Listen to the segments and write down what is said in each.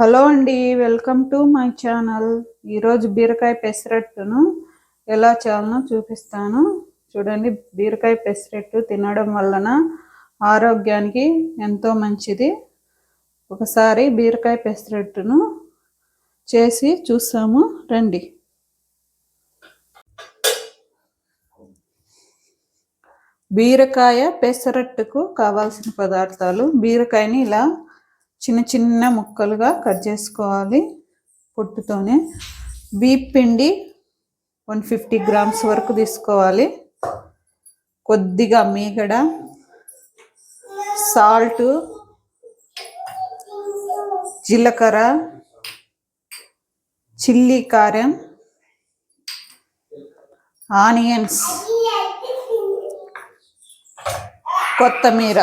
Hello అండి welcome to my channel. ఈరోజు బీరకాయ పెసరట్టును ఎలా చేయాలనో చూపిస్తాను. చూడండి బీరకాయ పెసరట్టు తినడం వలన ఆరోగ్యానికి ఎంతో మంచిది. ఒకసారి బీరకాయ పెసరట్టును చేసి చూసాము రండి. బీరకాయ పెసరట్టుకు కావాల్సిన పదార్థాలు బీరకాయని ఇలా చిన్న చిన్న ముక్కలుగా కట్ చేసుకోవాలి పొట్టుతోనే. బీప్ పిండి వన్ ఫిఫ్టీ గ్రామ్స్ వరకు తీసుకోవాలి. కొద్దిగా మీగడ సాల్ట్ జీలకర్ర చిల్లీ కారం ఆనియన్స్ కొత్తిమీర.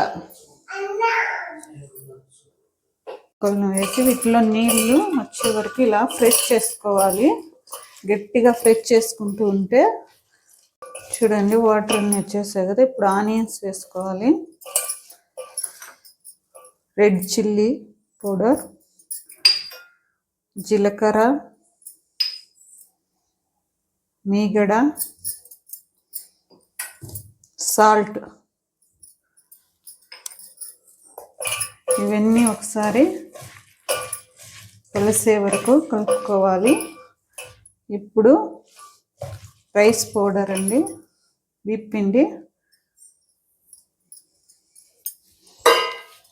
ముక్కలను వేసి వీటిలో నీళ్ళు వచ్చే వరకు ఇలా ఫ్రెష్ చేసుకోవాలి. గట్టిగా ఫ్రెష్ చేసుకుంటూ ఉంటే చూడండి వాటర్ అన్నీ వచ్చేసాయి కదా. ఇప్పుడు ఆనియన్స్ వేసుకోవాలి. రెడ్ చిల్లీ పౌడర్ జీలకర్ర మీగడ సాల్ట్. ఇవన్నీ ఒకసారి కలిసే వరకు కలుపుకోవాలి. ఇప్పుడు రైస్ పౌడర్ అండి విప్పిండి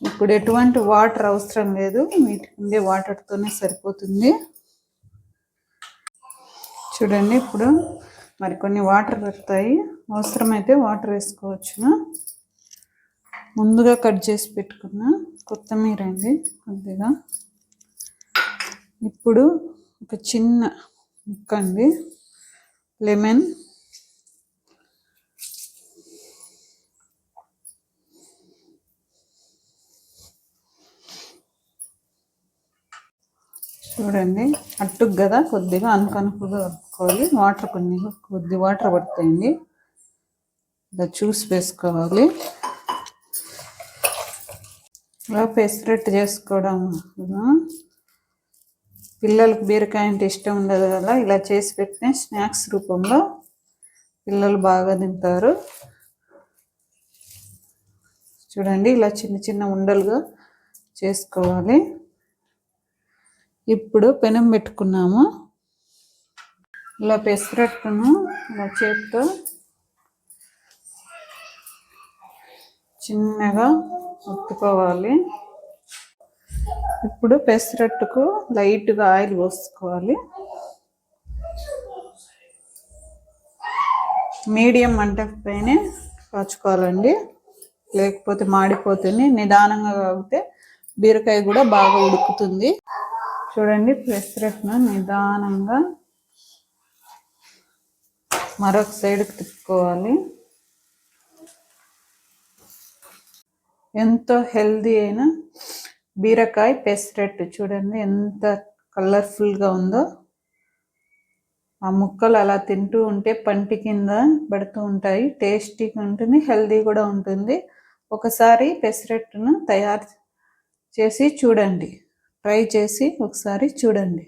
ఇప్పుడు ఎటువంటి వాటర్ అవసరం లేదు వీటికి ఉండే వాటర్తోనే సరిపోతుంది. చూడండి ఇప్పుడు మరి కొన్ని వాటర్ పెడతాయి. అవసరమైతే వాటర్ వేసుకోవచ్చును? ముందుగా కట్ చేసి పెట్టుకున్న కొత్తిమీర అండి కొద్దిగా ఇప్పుడు ఒక చిన్న ముక్క అండి. లెమన్. చూడండి అట్టుకు కదా కొద్దిగా అనుకనుకుగా కలుపుకోవాలి. వాటర్ కొన్ని కొద్ది వాటర్ పడతాయండి. ఇలా చూసి వేసుకోవాలి. ఇలా పెసరెట్ చేసుకోవడం పిల్లలకు బీరకాయ అంటే ఇష్టం ఉండదు కదా ఇలా చేసి పెట్టిన స్నాక్స్ రూపంలో పిల్లలు బాగా తింటారు. చూడండి ఇలా చిన్న చిన్న ఉండలుగా చేసుకోవాలి. ఇప్పుడు పెనం పెట్టుకున్నాము. ఇలా పెసరట్టును ఇలా చేతితో చిన్నగా ఒత్తుకోవాలి. ఇప్పుడు పెసరట్టుకు లైట్గా ఆయిల్ పోసుకోవాలి. మీడియం మంట పైన కాచుకోవాలండి. లేకపోతే మాడిపోతుంది. నిదానంగా కాగితే బీరకాయ కూడా బాగా ఉడుకుతుంది. చూడండి పెసరట్టును నిదానంగా మరొక సైడ్కి తిప్పుకోవాలి. ఎంతో హెల్దీ అయిన బీరకాయ పెసరట్టు చూడండి ఎంత కలర్ఫుల్గా ఉందో. ఆ ముక్కలు అలా తింటూ ఉంటే పంటి కింద పడుతూ ఉంటాయి టేస్టీగా ఉంటుంది హెల్దీ కూడా ఉంటుంది. ఒకసారి పెసరట్టును తయారు చేసి చూడండి ట్రై చేసి ఒకసారి చూడండి.